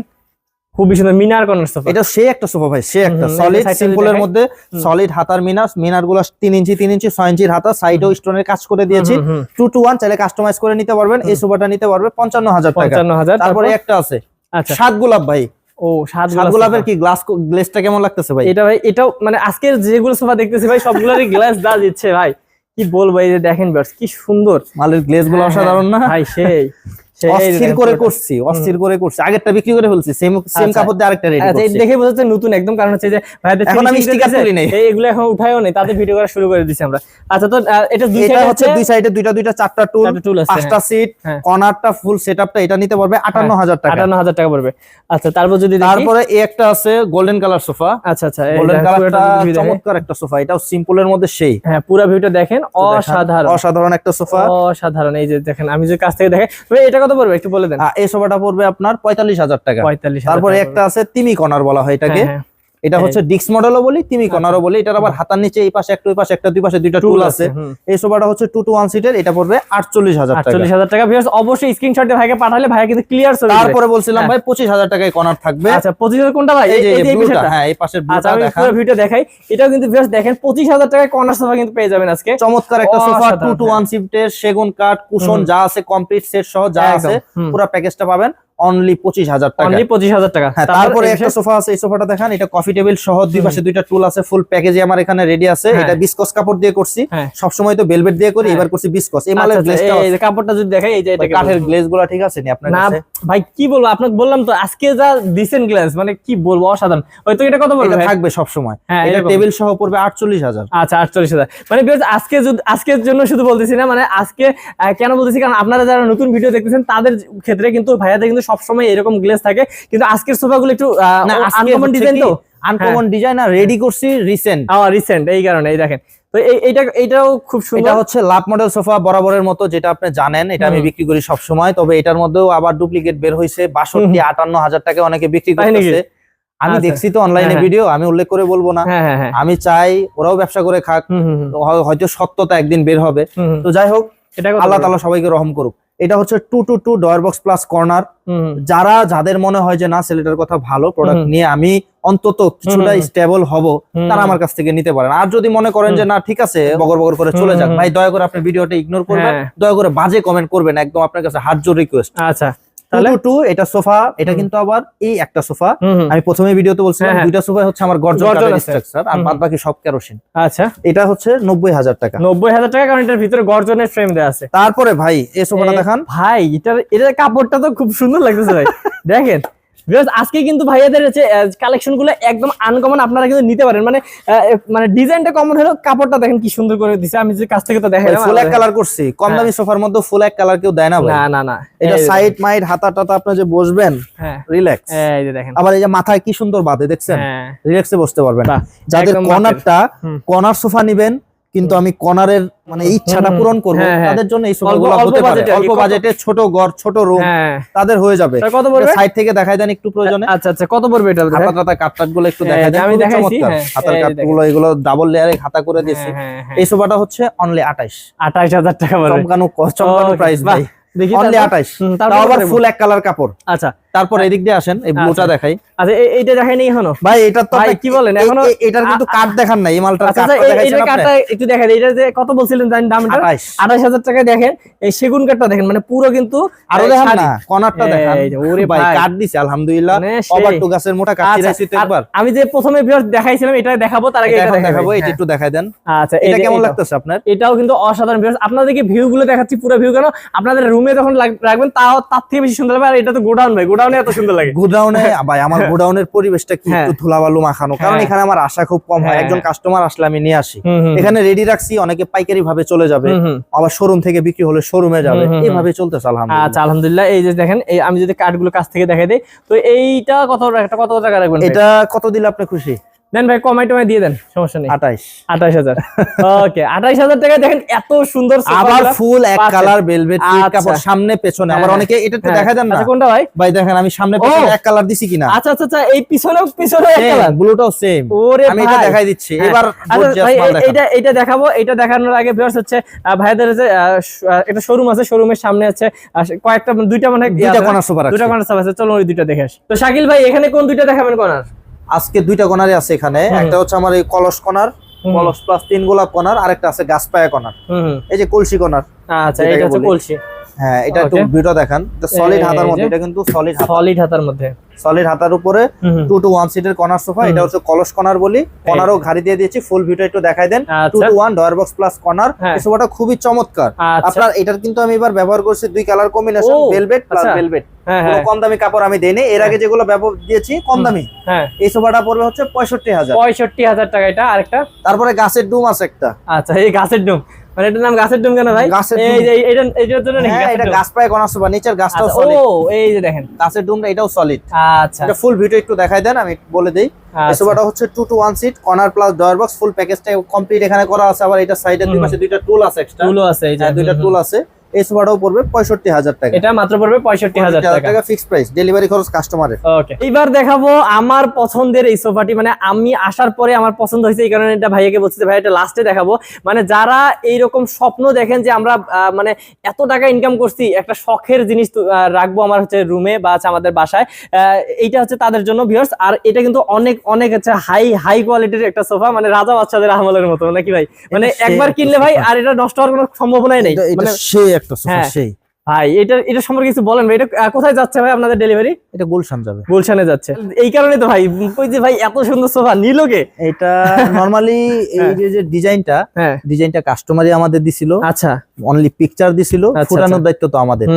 খুবই সুন্দর মিনার কর্নার সোফা। এটা সে একটা সোফা ভাই সে একটা। সলিড সিম্পলের মধ্যে সলিড হাতার মিনার মিনারগুলো তিন ইঞ্চি তিন ইঞ্চি ছয় ইঞ্চির হাতা সাইডেও স্টোনের কাজ করে দিয়েছি। টু টু ওয়ান চাইলে কাস্টমাইজ করে নিতে পারবেন। এই সোফাটা নিতে পারবে পঞ্চান্ন হাজার টাকা। পঞ্চান্ন হাজার তারপরে একটা আছে। আচ্ছা। সাত গোলাপ ভাই ও সাত গোলাপের কি গ্লাস গ্লেসটা কেমন লাগতেছে ভাই? এটা ভাই এটাও মানে আজকের যেগুলো সোফা দেখতেছি ভাই সবগুলোরই গ্লাস দা দিচ্ছে ভাই। কি বলব এই যে দেখেন কি সুন্দর। মালের গ্লেসগুলো হ্যাঁ, অসাধারণ না? ভাই সেই। অস্থির দেখেন করে। করছি অস্থির করে করছি। আগেরটা বিক্রি করে ফেলছি সেম সেম। কাপড় দিয়ে আরেকটা রেডি আচ্ছা করছি। দেখে বোঝা যাচ্ছে নতুন একদম কারণ হচ্ছে যে ভাইদের এখন আমি দিতেছে, তুলি নাই। এই- এগুলো এখন উঠায়ও নেই তাদের ভিডিও করা শুরু করে দিছি আমরা। আচ্ছা তো এটা দুই সাইডে হচ্ছে দুই সাইডে দুইটা দুইটা চারটা টুল পাঁচটা সিট হ্যাঁ। কর্নারটা ফুল সেটআপটা এটা নিতে পারবে আটান্ন হাজার টাকা। আটান্ন হাজার টাকা পড়বে। আচ্ছা তারপর যদি তারপরে এই একটা আছে গোল্ডেন কালার সোফা আচ্ছা আচ্ছা গোল্ডেন কালারটা চমৎকার একটা সোফা এটাও সিম্পলের মধ্যে সেই। হ্যাঁ পুরো ভিউটা দেখেন অসাধারণ। অসাধারণ একটা সোফা অসাধারণ এই যে দেখেন আমি যে কাছ থেকে দেখে এটা কত পড়বে একটু বলে দেন। এই সোফাটা পড়বে আপনার পঁয়তাল্লিশ হাজার টাকা। পঁয়তাল্লিশ তারপরে একটা আছে তিমি কনার বলা হয় এটাকে। হ্যাঁ, এটা হচ্ছে ডিক্স মডেলও বলি তিমি কর্নারও বলি। এটার আবার হাতার নিচে এই পাশে একটা ওই পাশে একটা দুই পাশে দুইটা টুল আছে এই সোফাটা হচ্ছে টু টু ওয়ান সিটের এটা পড়বে আটচল্লিশ হাজার টাকা। আটচল্লিশ হাজার টাকা। ভিউয়ার্স অবশ্যই স্ক্রিনশট দিয়ে ভাইকে পাঠালে ভাই কিন্তু ক্লিয়ার ছবি তারপরে বলছিলাম হ্যাঁ। ভাই পঁচিশ হাজার টাকায় কর্নার থাকবে। আচ্ছা পঁচিশ হাজার কোনটা ভাই? এই যে হ্যাঁ এই পাশের আচ্ছা আমি পুরো ভিডিও দেখাই। এটাও কিন্তু ভিউয়ার্স দেখেন পঁচিশ হাজার টাকায় কর্নার সোফা কিন্তু পেয়ে যাবেন আজকে। চমৎকার একটা সোফা টু টু হ্যাঁ। ওয়ান সিটের সেগুন কাঠ কুশন যা আছে কমপ্লিট সেট সহ যা আছে। পুরো প্যাকেজটা পাবেন। অনলি পঁচিশ হাজার টাকা। অনলি পঁচিশ হাজার টাকা। হ্যাঁ তারপরে একটা সোফা আছে এই সোফাটা দেখেন এটা কফি টেবিল সহ দুই পাশে দুইটা টুল আছে ফুল প্যাকেজে আমার এখানে রেডি আছে। হ্যাঁ। এটা বিসকস কাপড় দিয়ে করছি। হ্যাঁ। সবসময় তো বেলভেট দিয়ে করি হ্যাঁ। এবার করছি বিসকস। এই আচ্ছা, মালের আচ্ছা, গ্লেজটা এই যে কাপড়টা যদি দেখাই এই যে এটাকে কাঠের। ঠিক আছে নি আপনার কাছে? ভাই কি বলব? আপনাকে বললাম তো আজকে যা দিছেন গ্লাস মানে কি বলব অসাধারণ। হয়তো এটা কত বলব এটা থাকবে সব সময় এটা টেবিল সহ পড়বে আটচল্লিশ হাজার। আচ্ছা আটচল্লিশ হাজার। মানে বিকজ আজকে যদি আজকের জন্য শুধু বলতেছি না মানে আজকে কেন বলতেছি? কারণ আপনারা যারা নতুন ভিডিও দেখতেছেন তাদের ক্ষেত্রে কিন্তু ভাইয়াদের কিন্তু সবসময় এরকম গ্লেস থাকে। কিন্তু আজকের সোফাগুলো একটু আনকমন ডিজাইন তো? আনকমন ডিজাইন আর রেডি করছি রিসেন্ট রিসেন্ট এই কারণে এই দেখেন। তো এইটা এটাও খুব সুন্দর। এটা হচ্ছে লাভ মডেল সোফা বরাবরের মতো যেটা আপনি জানেন এটা আমি বিক্রি করি সব সময় তবে এটার মধ্যেও আবার ডুপ্লিকেট বের হয়েছে বাষট্টি আটান্ন হাজার টাকা অনেকে বিক্রি? করতেছে। আমি আচ্ছা। দেখছি তো অনলাইনে হ্যাঁ, ভিডিও আমি উল্লেখ করে বলব না। হ্যাঁ হ্যাঁ হ্যাঁ। আমি চাই ওরাও ব্যবসা করে খাক। হয়- হয়তো সত্যতা একদিন বের হবে। তো যাই হোক আল্লাহ? তাআলা সবাইকে রহম করুক। এটা হচ্ছে two two two drawer box plus corner. যারা যাদের মনে হয় যে না সেলেটার কথা ভালো প্রোডাক্ট নিয়ে আমি অন্তত কিছুটা। স্টেবল হব তারা আমার কাছ থেকে নিতে পারেন। আর যদি মনে করেন যে না ঠিক আছে বগর বগর করে চলে যাক। ভাই দয়া করে আপনি ভিডিওটা ইগনোর করবেন। হ্যাঁ। দয়া করে বাজে কমেন্ট করবেন। একদম আপনার কাছে হাত জোর রিকোয়েস্ট আচ্ছা। তাহলে টু টু এটা সোফা এটা কিন্তু আবার এই একটা সোফা। হুম, হুম। আমি প্রথমে ভিডিওতে বলছিলাম হ্যাঁ, হ্যাঁ। দুইটা সোফা হচ্ছে আমার গর্জন স্ট্রাকচার আর হুম, বাদ বাকি সব কেরোসিন আচ্ছা। এটা হচ্ছে নব্বই হাজার টাকা। নব্বই হাজার টাকা কারণ এটার ভিতরে গর্জনের ফ্রেম দেওয়া আছে। তারপরে ভাই এই সোফাটা দেখান। ভাই এটার এটার কাপড়টা তো খুব সুন্দর লাগতেছে ভাই। দেখেন আজকে কিন্তু ভাইয়াদের হচ্ছে কালেকশনগুলো একদম আনকমন আপনারা কিন্তু নিতে পারেন। মানে মানে ডিজাইনটা কমন হলো কাপড়টা দেখেন কি সুন্দর করে দিছে। আমি যে কাছ থেকে তো দেখাই ফুল এক কালার করছি। কম দামি সোফার মধ্যে ফুল এক কালার কেউ দেয় না না না না। এটা এই যে সাইড মাইড হাতা টাতা আপনি যে বসবেন হ্যাঁ। রিল্যাক্স এই যে দেখেন। আবার এই যে মাথায় কি সুন্দর বাঁধে দেখছেন? হ্যাঁ। রিল্যাক্সে বসতে পারবেন যাদের কর্নারটা কর্নার সোফা নিবেন কিন্তু আমি কর্নারের মানে ইচ্ছাটা পূরণ করব হ্যাঁ, হ্যাঁ। তাদের জন্য এই অল্প হতে পারে। বাজেটে অল্প বাজেটে ছোট ঘর ছোট রুম হ্যাঁ। তাদের হয়ে যাবে। কত পড়বে? সাইড থেকে দেখাই দেন একটু প্রয়োজনে। আচ্ছা আচ্ছা কত পড়বে এটা? হাতা টাতা কাটগুলো একটু দেখাই দেন। আমি দেখাইছি, হাতার এই কাটগুলো এগুলো ডাবল লেয়ারে খাতা করে দিয়েছি। এই সোফাটা হচ্ছে অনলি 28 আঠাইশ হাজার টাকা পড়বে চমকানো চমকানো প্রাইস ভাই। দেখি অনলি 28 তাও আবার ফুল এক কালার কাপড়। আচ্ছা তারপর এদিক দিয়ে আসেন এই ব্লুটা আচ্ছা। দেখাই। আচ্ছা এই- এইটা দেখাই নেই এখনও? ভাই এটা তো ভাই, কি বলেন, এখনো- এটার কিন্তু কাট দেখান না এই মালটার আচ্ছা কাটটা আচ্ছা, এই- দেখাইছেন আপনি? একটু দেখা দেয় এটা যে কত বলছিলেন জানেন দামটা? 28 আঠাশ হাজার টাকা দেখেন এই সেগুন কাঠটা দেখেন মানে পুরো কিন্তু আরও দেখান। না কর্নারটা এই যে, ওরে ভাই। কাট দিছে আলহামদুলিল্লাহ। মানে ওভার টু গাছের মোটা কাট আচ্ছা, চিরাইছি তো একবার। আমি যে প্রথমে ভিউয়ার্স দেখাইছিলাম এটা দেখাবো তার আগে এটা দেখাবো এটা হ্যাঁ। একটু দেখাই দেন। আচ্ছা এটা কেমন লাগতেছে আপনার? এটাও কিন্তু অসাধারণ ভিউয়ার্স আপনাদেরকে ভিউ গুলো দেখাচ্ছি পুরো ভিউ কেন? আপনাদের রুমে যখন রাখবেন তাও তার থেকে বেশি সুন্দর হবে আর এটা তো গোডাউন ভাই গোডাউনে এত সুন্দর লাগে। গোডাউনে ভাই আমার গোডাউনের পরিবেশটা কি হ্যাঁ। একটু ধুলাবালু মাখানো? কারণ হ্যাঁ। এখানে আমার আশা খুব কম হয়। হ্যাঁ। একজন কাস্টমার আসলে আমি নিয়ে আসি। এখানে রেডি রাখছি অনেকে পাইকারি ভাবে চলে যাবে। আবার শোরুম থেকে বিক্রি হলে শোরুমে যাবে। এইভাবে চলতেছে আলহামদুলিল্লাহ। আচ্ছা আলহামদুলিল্লাহ। এই যে দেখেন আমি যদি কার্ডগুলো কাছ থেকে দেখাই দিই তো এইটা কত একটা কত টাকা রাখবেন এটা কত দিলে আপনি খুশি? দেন ভাই কমাই টমাই দিয়ে দেন সমস্যা নেই। আঠাইশ। আঠাশ হাজার। ওকে আঠাশ হাজার টাকায় দেখেন এত সুন্দর আবার ফুল এক। কালার ভেলভেট আচ্ছা। কাপড় সামনে পেছনে। আবার হ্যাঁ। অনেকে এটা একটু হ্যাঁ। দেখা দেন না? আচ্ছা, কোনটা ভাই? ভাই দেখেন আমি সামনে পেছনে এক কালার দিছি কিনা? আচ্ছা আচ্ছা আচ্ছা এই পিছনেও পিছনেও এক কালার? ব্লুটাও সেম ওরে আমি এটা দেখাই দিচ্ছি। হ্যাঁ। এবার। এটা এটা দেখাবো। এটা দেখানোর আগে ভিউয়ার্স হচ্ছে ভাইদের যে একটা শোরুম আছে। শোরুমের সামনে আছে কয়েকটা দুইটা মানে দুইটা আছে, corner sofa রাখছি। দুইটা কর্নার আছে। চলো ওই দুইটা দেখে আসি। তো শাকিল ভাই এখানে কোন দুইটা দেখাবেন কর্নার আজকে দুইটা কোনারে আছে এখানে। একটা হচ্ছে আমার এই কলস কোনার কলস প্লাস তিন গোলাপ কোনার আরেকটা আছে গাছপায়া কোনার এই যে কলসি কোনার আচ্ছা এটা হচ্ছে কলসি। হ্যাঁ এটা একটু. ভিউটা দেখান। সলিড হাতার মধ্যে এটা কিন্তু সলিড হাতা। সলিড হাতার মধ্যে। সলিড হাতার উপরে হুম, হুম। টু টু ওয়ান সিটের কর্নার সোফা এটা হচ্ছে কলস কর্নার বলি। কর্নারও ঘাড়ি দিয়ে দিয়েছি ফুল ভিউটা একটু দেখাই দেন। টু আচ্ছা two one drawer box plus corner হ্যাঁ। এই সোফাটা খুবই চমৎকার। আচ্ছা। আপনার এটার কিন্তু আমি এবার ব্যবহার করছি দুই colour combination velvet plus. Velvet হ্যাঁ কোনো হ্যাঁ। কম দামি কাপড় আমি দেইনি। এর আগে যেগুলো ব্যবহার দিয়েছি কম দামি। হ্যাঁ। এই সোফাটা পড়বে হচ্ছে পঁয়ষট্টি হাজার। পঁয়ষট্টি হাজার টাকা এটা আরেকটা। তারপরে গাছের ডুম আছে একটা। আচ্ছা এই গাছের ডুম। মানে এটার নাম গাছের ডুম কেন ভাই? এই যে এটা এইটার জন্য নাকি হ্যাঁ এটা গাছ পায় কর্নার সোফা নিচের গাছটাও সলিড ও এই যে দেখেন। গাছের ডুমটা এটাও সলিড আচ্ছা। এটা ফুল ভিডিও একটু দেখাই দেন আমি বলে দেই। আচ্ছা। হচ্ছে two two 1 seat corner plus drawer box full প্যাকেজটা কমপ্লিট এখানে করা আছে আবার এটা সাইডে দুই পাশে দুইটা টুল আছে এক্সট্রা টুলও আছে এই যে হ্যাঁ দুইটা টুল আছে। এই সোফাটাও পড়বে পঁয়ষট্টি হাজার টাকা। এটা মাত্র পড়বে পঁয়ষট্টি হাজার টাকা। ফিক্স প্রাইস ডেলিভারি খরচ কাস্টমারের ওকে এবার দেখাবো আমার পছন্দের এই সোফাটি মানে আমি আসার পরে আমার পছন্দ হয়েছে এই কারণে এটা ভাইয়াকে বলছি ভাই এটা লাস্টে দেখাবো। মানে যারা এইরকম স্বপ্ন দেখেন যে আমরা মানে এত টাকা ইনকাম করছি একটা শখের জিনিস রাখব আমার হচ্ছে রুমে বা আমাদের বাসায় আহ, এইটা হচ্ছে তাদের জন্য ভিউয়ার্স আর এটা কিন্তু অনেক অনেক হচ্ছে হাই হাই কোয়ালিটির একটা সোফা মানে রাজা বাচ্চাদের আমলের মতো নাকি ভাই? মানে একবার কিনলে ভাই আর এটা নষ্ট হওয়ার কোনো সম্ভাবনাই নেই। মানে সেই হ্যাঁ। সেই ভাই এটা এটা সম্পর্কে কিছু বলেন ভাই এটা কোথায় যাচ্ছে ভাই আপনাদের ডেলিভারি এটা গুলশান যাবে গুলশানে যাচ্ছে এই কারণে তো ভাই কই যে ভাই এত সুন্দর সোফা নিল কে এটা নরমালি এই হ্যাঁ। যে যে ডিজাইনটা হ্যাঁ ডিজাইনটা কাস্টমারই আমাদের দিছিল আচ্ছা অনলি পিকচার দিছিল আচ্ছা, ফুটানোর আচ্ছা। দায়িত্ব তো আমাদের।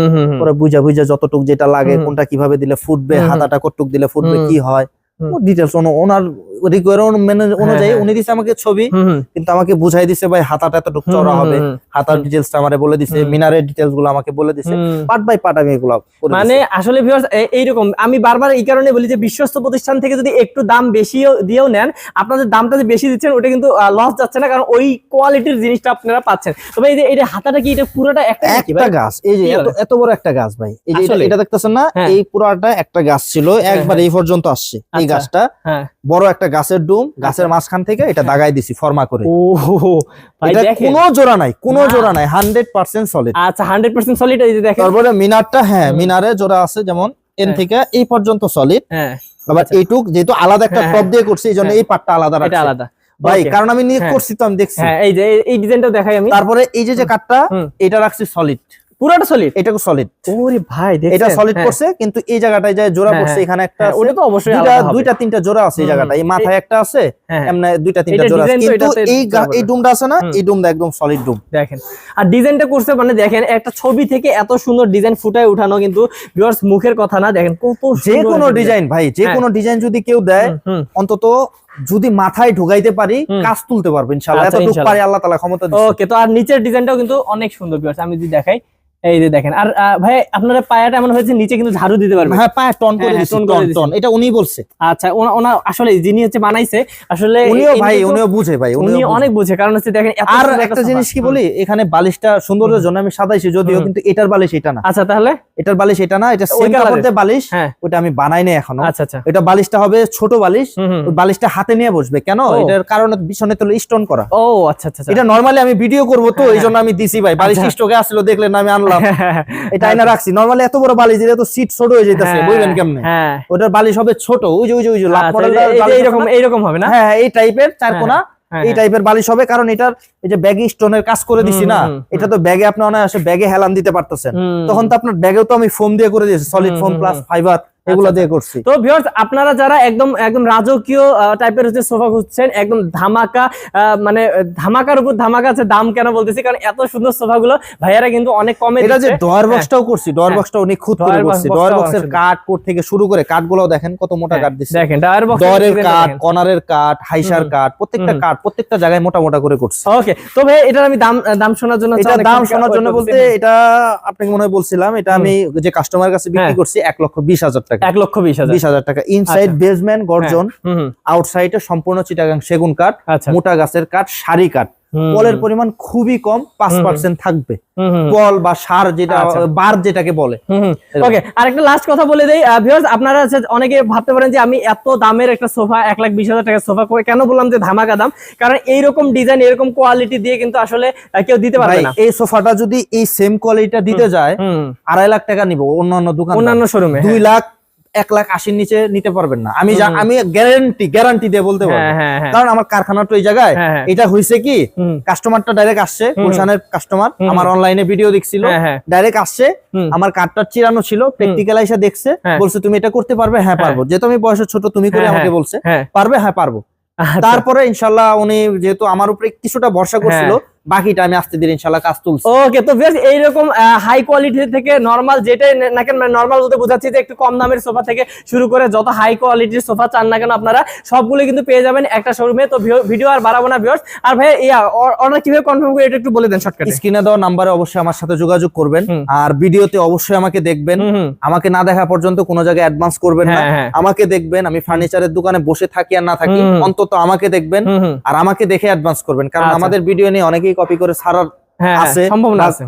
পরে বুঝা বুঝা যতটুক যেটা লাগে কোনটা কীভাবে দিলে ফুটবে। হাতাটা কতটুক দিলে ফুটবে কি হয়। ডিটেলস ওনার রিকোয়ারমেন্ট অনুযায়ী হ্যাঁ। উনি দিছে আমাকে ছবি। কিন্তু আমাকে বুঝাই দিছে ভাই হাতাটা এতটুক চড়া হবে। হাতার ডিটেলসটা আমারে বলে দিছে মিনারের ডিটেলসগুলো আমাকে বলে দিছে। পার্ট বাই পার্ট আমি এগুলো মানে আসলে ভিউয়ার্স এইরকম আমি বারবার এই কারণে বলি যে বিশ্বস্ত প্রতিষ্ঠান থেকে যদি একটু দাম বেশিও দিয়েও নেন আপনাদের দামটা যে বেশি দিচ্ছেন ওটা কিন্তু লস যাচ্ছে না কারণ ওই কোয়ালিটির জিনিসটা আপনারা পাচ্ছেন। তবে এই যে এটা হাতাটা কি এটা পুরোটা একটা একটা গাছ এই যে এত বড় একটা গাছ ভাই। এই যে এটা-? দেখতেছেন না হ্যাঁ। এই পুরাটা একটা গাছ ছিল একবার এই পর্যন্ত আসছে এই আচ্ছা। গাছটা। হ্যাঁ। বড় একটা গাছের ডুম গাছের মাঝখান থেকে এটা দাগাই দিছি ফর্মা করে। ও এটা কোনো জোড়া নাই কোনো জোড়া নাই হান্ড্রেড পার্সেন্ট সলিড আচ্ছা হান্ড্রেড পার্সেন্ট সলিড এই যে দেখেন। তারপরে মিনারটা হ্যাঁ মিনারে জোড়া আছে যেমন এন হ্যাঁ। থেকে এই পর্যন্ত সলিড হ্যাঁ। আবার আচ্ছা। এইটুক যেহেতু আলাদা একটা হ্যাঁ, টপ দিয়ে করছি এই জন্য হ্যাঁ। এই পার্টটা আলাদা এটা রাখছি। আলাদা। ভাই কারণ আমি নিয়ে হ্যাঁ। করছি তো আমি দেখছি। হ্যাঁ এই যে এই- ডিজাইনটাও দেখাই আমি। তারপরে এই যে যে হুম। এটা রাখছি সলিড পুরোটা সলিড এটাকে সলিড ওরে ভাই দেখছেন? এটা সলিড হ্যাঁ। করছে কিন্তু এই জায়গাটায় যায় জোড়া হ্যাঁ, পড়ছে হ্যাঁ। এখানে একটা হ্যাঁ, ওটা তো অবশ্যই দুইটা দুইটা তিনটা জোড়া আছে এই জায়গাটা এই মাথায় একটা আছে হ্যাঁ, হ্যাঁ। এমনি দুইটা তিনটা জোড়া আছে। কিন্তু এই এই ডুমটা আছে না? এই ডুমটা একদম সলিড ডুম দেখেন। আর ডিজাইনটা করছে মানে দেখেন একটা ছবি থেকে এত সুন্দর ডিজাইন ফুটায় উঠানো কিন্তু ভিউয়ার্স মুখের কথা না দেখেন কত যে কোনো ডিজাইন ভাই যে হ্যাঁ। কোনো ডিজাইন যদি কেউ দেয়। অন্তত যদি মাথায় ঢুকাইতে পারি কাজ তুলতে পারব ইনশাআল্লাহ আচ্ছা, এতটুকু পারি আল্লাহ তাআলা ক্ষমতা দিচ্ছে ওকে তো আর নিচের ডিজাইনটাও কিন্তু অনেক সুন্দর ভিউয়ার্স আমি যদি দেখাই এই যে দেখেন আর ভাই আপনারা পায়াটা এমন হয়েছে নিচে কিন্তু ঝাড়ু দিতে পারবেন। হ্যাঁ পায়া টন করে হ্যাঁ, টন টন এটা উনি বলছে। আচ্ছা ওনা ওনা আসলে যিনি হচ্ছে বানাইছে আসলে উনিও ভাই উনিও বুঝে ভাই উনি অনেক বুঝে কারণ হচ্ছে দেখেন আর একটা জিনিস কি বলি এখানে বালিশটা সৌন্দর্যের জন্য আমি সাদাইছি যদিও কিন্তু এটার বালিশ এটা না। আচ্ছা তাহলে? এটার বালিশ এটা না এটা সেম কাপড় বালিশ হ্যাঁ। ওটা আমি বানাই নাই এখনও। আচ্ছা আচ্ছা। এটা বালিশটা হবে ছোট বালিশ। বালিশটা হাতে নিয়ে বসবে কেন। এটার কারণে পিছনে তো স্টোন করা। ও আচ্ছা আচ্ছা আচ্ছা। এটা নরমালি আমি ভিডিও করব তো হ্যাঁ, এই জন্য আমি দিছি ভাই। বালিশ আচ্ছা। স্টকে আসলো দেখলেন আমি আনলাম। এটা আইনা রাখছি। নরমালি এত বড় বালিশ দিলে তো সিট ছোট হয়ে হ্যাঁ, বুঝবেন কেমনে? হ্যাঁ। ওটার বালিশ হবে ছোট ওই যে ওই যে ওই যে লাভ মডেল এইরকম এইরকম হবে না? হ্যাঁ হ্যাঁ, এই টাইপের চার হ্যাঁ, কোনা। হ্যাঁ, এই হ্যাঁ। টাইপের বালিশ হবে কারণ এটার এই যে ব্যাগে স্টোনের কাজ করে দিছি না এটা তো ব্যাগে আপনি অনায়াসে ব্যাগে হেলান দিতে পারতেছেন। তখন তো আপনার ব্যাগেও তো আমি ফোম দিয়ে করে দিয়েছি সলিড ফোম প্লাস ফাইবার এগুলো আচ্ছা, দিয়ে করছি তো ভিউয়ার্স আপনারা যারা একদম একদম রাজকীয় টাইপের হচ্ছে সোফা খুঁজছেন একদম ধামাকা মানে ধামাকার উপর ধামাকা আছে দাম কেন বলতেছি কারণ এত সুন্দর সোফা গুলো ভাইয়ারা কিন্তু অনেক কমে এটা যে। ডয়ার হ্যাঁ। বক্সটাও করছি ডয়ার হ্যাঁ। বক্সটা অনেক খুদ করে করছি ডয়ার বক্সের। কাঠ কোট থেকে শুরু করে দেখেন কত মোটা হ্যাঁ, কাঠ দিচ্ছে দেখেন ডায়ার বক্স ডয়ারের কাঠ কর্নারের কাঠ হাইসার। কাঠ প্রত্যেকটা। কাঠ প্রত্যেকটা জায়গায় মোটা মোটা করে করছি ওকে তো ভাই এটার আমি দাম দাম শোনার জন্য এটা দাম শোনার জন্য বলতে এটা আপনাকে মনে হয় বলছিলাম এটা আমি যে কাস্টমার কাছে বিক্রি। করছি এক লক্ষ বিশ হাজার টাকা এক লক্ষ বিশ হাজার। টাকা। ইনসাইড আচ্ছা। বেসমেন্ট গর্জন। হুম, হুম, আউটসাইডে সম্পূর্ণ চিটাগাং সেগুন কাঠ আচ্ছা। মোটা গাছের কাঠ সারি কাঠ। পলের পরিমাণ খুবই কম পাঁচ পার্সেন্ট থাকবে। পল বা সার যেটা আচ্ছা। বার যেটাকে বলে। ওকে আরেকটা লাস্ট কথা বলে দেই। ভিউয়ার্স আপনারা অনেকে ভাবতে পারেন যে আমি এত দামের একটা সোফা এক লাখ বিশ হাজার টাকার সোফা করে কেন বললাম যে ধামাকা দাম? কারণ এইরকম ডিজাইন এরকম কোয়ালিটি দিয়ে কিন্তু আসলে কেউ দিতে পারবে ভাই না। এই সোফাটা যদি এই সেম কোয়ালিটিটা দিতে যায় আড়াই লাখ টাকা নিব অন্যান্য দোকান অন্যান্য শোরুমে দুই লাখ এক লাখ আশির নিচে নিতে পারবেন না। আমি আমি গ্যারান্টি গ্যারান্টি দিয়ে বলতে পারব। হ্যাঁ হ্যাঁ। হ্যাঁ কারণ আমার কারখানা তো এই জায়গায়। হ্যাঁ, হ্যাঁ। এটা হয়েছে কি কাস্টমারটা ডাইরেক্ট আসছে গুলশানের কাস্টমার আমার অনলাইনে ভিডিও দেখছিল হ্যাঁ হ্যাঁ। ডাইরেক্ট আসছে। আমার কার্ডটা চিরানো ছিল প্র্যাকটিক্যাল এসে দেখছে হ্যাঁ। বলছে তুমি এটা করতে পারবে? হ্যাঁ হ্যাঁ। পারব। যেহেতু আমি বয়সে ছোট তুমি করে হ্যাঁ, আমাকে হ্যাঁ। বলছে হ্যাঁ। পারবে? হ্যাঁ পারব। আচ্ছা। তারপরে ইনশাল্লাহ উনি যেহেতু আমার উপরে কিছুটা ভরসা করছিল বাকিটা আমি আস্তে ধীরে ইনশাল্লাহ কাজ তুলছি। ওকে তো বেশ এইরকম হাই কোয়ালিটি থেকে নর্মাল যেটাই না কেন নর্মাল বলতে বোঝাচ্ছি যে একটু কম দামের সোফা থেকে শুরু করে যত হাই কোয়ালিটির সোফা চান না কেন আপনারা সবগুলো কিন্তু পেয়ে যাবেন একটা শোরুমে তো ভিডিও আর বাড়াবো না ভিউয়ার্স আর ভাই ইয়া অর্ডার কীভাবে কনফার্ম করে এটা একটু বলে দেন শর্টকাটে স্ক্রিনে দেওয়া নাম্বারে অবশ্যই আমার সাথে যোগাযোগ করবেন। আর ভিডিওতে অবশ্যই আমাকে দেখবেন। আমাকে না দেখা পর্যন্ত কোনো জায়গায় অ্যাডভান্স করবেন না। হ্যাঁ, হ্যাঁ। আমাকে দেখবেন আমি ফার্নিচারের দোকানে বসে থাকি আর না থাকি অন্তত আমাকে দেখবেন। আর আমাকে দেখে অ্যাডভান্স করবেন। কারণ আচ্ছা। আমাদের ভিডিও নিয়ে অনেকেই কপি করে ছাড়ার হ্যাঁ আছে। সম্ভাবনা বা- আছে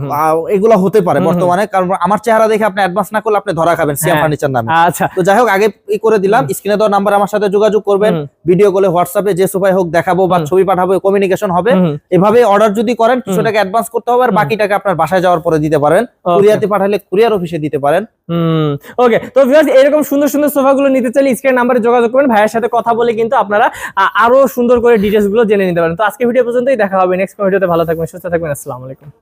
এগুলো হতে পারে হুম, হুম। বর্তমানে কারণ আমার চেহারা দেখে আপনি অ্যাডভান্স না করলে আপনি ধরা খাবেন সিয়া হ্যাঁ। ফার্নিচার নামে। আচ্ছা। তো যাই হোক আগে ই করে দিলাম স্ক্রিনে নাম্বার আমার সাথে যোগাযোগ করবেন ভিডিও কলে হোয়াটসঅ্যাপে যে সোফায় হোক দেখাবো বা ছবি পাঠাবো কমিউনিকেশন হবে। এভাবে অর্ডার যদি করেন কিছু টাকা অ্যাডভান্স করতে হবে আর। বাকি টাকা আপনার বাসায় যাওয়ার পরে দিতে পারেন. কুরিয়াতে পাঠালে কুরিয়ার অফিসে দিতে পারেন। হুম ওকে তো ভিউয়ার্স এরকম সুন্দর সুন্দর সোফাগুলো নিতে চাইলে স্ক্রিন নাম্বারে যোগাযোগ করবেন। ভাইয়ের সাথে কথা বলে কিন্তু আপনারা আরও সুন্দর করে ডিটেলসগুলো জেনে নিতে পারেন। তো আজকে ভিডিও পর্যন্তই, দেখা হবে নেক্সট ভিডিওতে ভালো থাকবেন, সুস্থ থাকবেন, আসসালামু আলাইকুম।